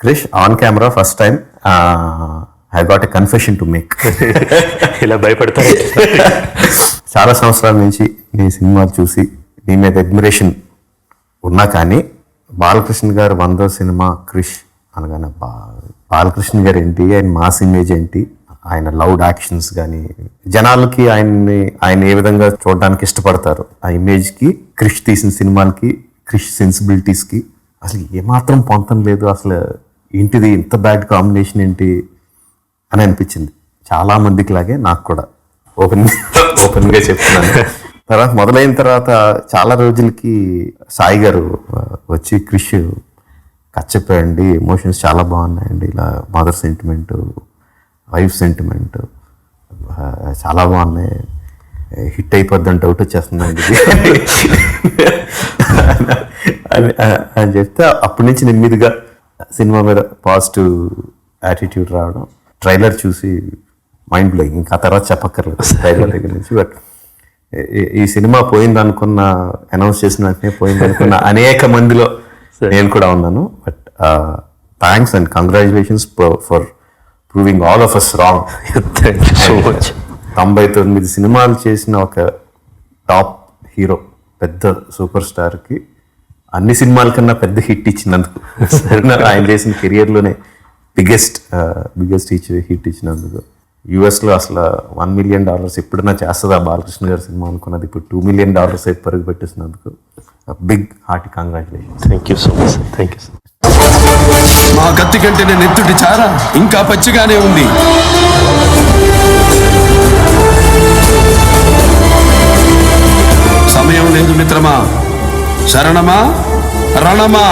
Krish on camera first time I got a confession to make ఇలా భయపడతారు. చాలా సంవత్సరాల నుంచి నీ సినిమాలు చూసి నీ మీద అడ్మిరేషన్ ఉన్నా కానీ బాలకృష్ణ గారు వందో సినిమా క్రిష్ అనగానే బా బాలకృష్ణ గారు ఏంటి? ఆయన మాస్ ఇమేజ్ ఏంటి? ఆయన లౌడ్ యాక్షన్స్ కానీ జనాలకి ఆయన్ని ఆయన ఏ విధంగా చూడడానికి ఇష్టపడతారు ఆ ఇమేజ్కి క్రిష్ తీసిన సినిమాలకి క్రిష్ సెన్సిబిలిటీస్కి అసలు ఏమాత్రం పొంతం లేదు. అసలు ఏంటిది ఇంత బ్యాడ్ కాంబినేషన్ ఏంటి అని అనిపించింది. చాలా మందికి లాగే నాకు కూడా. ఓపెన్ ఓపెన్గా చెప్తున్నాను. తర్వాత మొదలైన తర్వాత చాలా రోజులకి సాయి గారు వచ్చి క్రిష్ కథ చెప్పాడండి ఎమోషన్స్ చాలా బాగున్నాయండి. ఇలా మదర్ సెంటిమెంట్ వైఫ్ సెంటిమెంట్. చాలా బాగున్నాయి. హిట్ అయిపోద్దని డౌట్ వచ్చేస్తుందండి. అని అని చెప్తే అప్పటి నుంచి నేను మీదుగా సినిమా మీద పాజిటివ్ యాటిట్యూడ్ రావడం ట్రైలర్ చూసి మైండ్ బ్లోయింగ్. ఇంకా తర్వాత చెప్పక్కర్లేదు ట్రైలర్ దగ్గర నుంచి. బట్ ఈ సినిమా పోయింది అనుకున్న అనౌన్స్ చేసిన వెంటనే పోయింది అనుకున్న అనేక మందిలో నేను కూడా ఉన్నాను. But thanks and congratulations for proving all of us wrong thank you so much తొంభై తొమ్మిది సినిమాలు చేసిన ఒక టాప్ హీరో పెద్ద సూపర్ స్టార్కి అన్ని సినిమాల కన్నా పెద్ద హిట్ ఇచ్చినందుకు. ఆయన చేసిన కెరియర్లోనే బిగ్గెస్ట్ బిగ్గెస్ట్ హిట్ ఇచ్చినందుకు. యుఎస్లో అసలు వన్ మిలియన్ డాలర్స్ ఎప్పుడైనా చేస్తుందా బాలకృష్ణ గారి సినిమా అనుకున్నది? ఇప్పుడు టూ మిలియన్ డాలర్స్ అయితే పరుగు పెట్టేసినందుకు big hearty congratulation thank you so much thank you ఆ కత్తి కంటే నేను ఎత్తుటి చార? ఇంకా పచ్చిగానే ఉంది. సమయం లేదు మిత్రమా. శరణమా? రణమా?